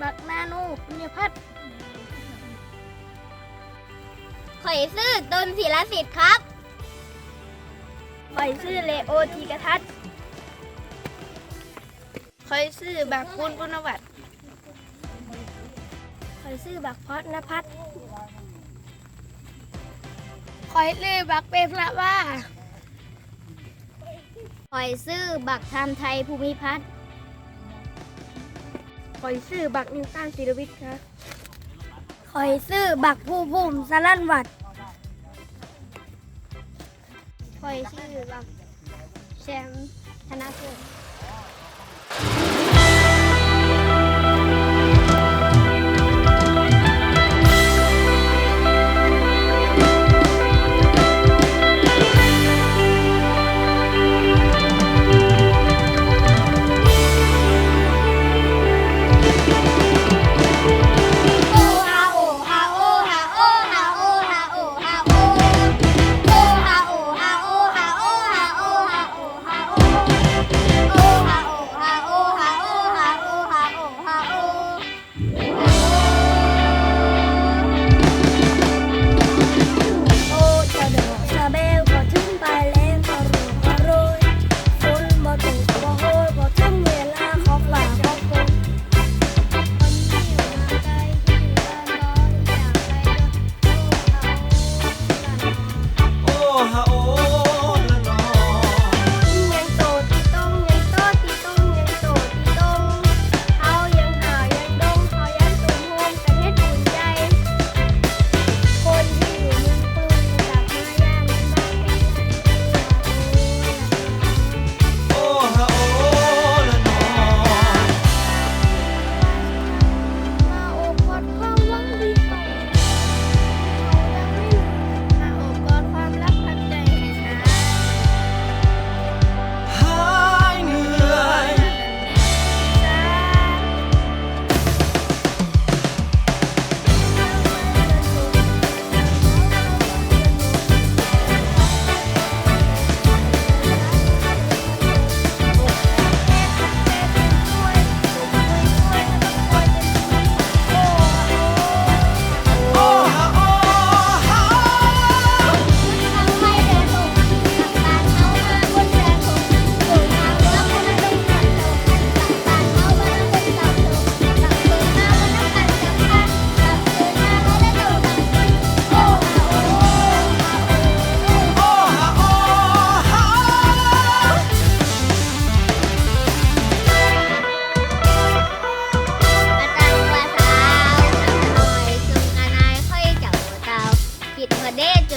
บักนาโนปุญญพัฒน์ข่อยซื่อตนศิลสิทธิ์ครับ ข่อยซื่อเลโอทีกทัศน์ข่อยซื่อบักกุลปุณวัตรข่อยซื่อบักพอดนภัทรข่อยซื่อบักเปพระว่าข่อยซื่อบักธรรมไทยภูมิพัฒน์ ข่อยชื่อบักนิวตันศิรวิทย์ครับข่อยซื้อบักผู้พุ่มสลันวัดข่อยชื่อบักแชมป์ธนพลโโอโอจะดอกชาเบลก็ถึงไปแล้วก็รู้ก็โรยฝนบ่ตกบ่โหยบ่ถึงเวลาของฝาของฝนคนที่อยู่มาไกลที่อยู่บ้านน้อยอยากไปรถตู้เขาหลานโอ้ฮะ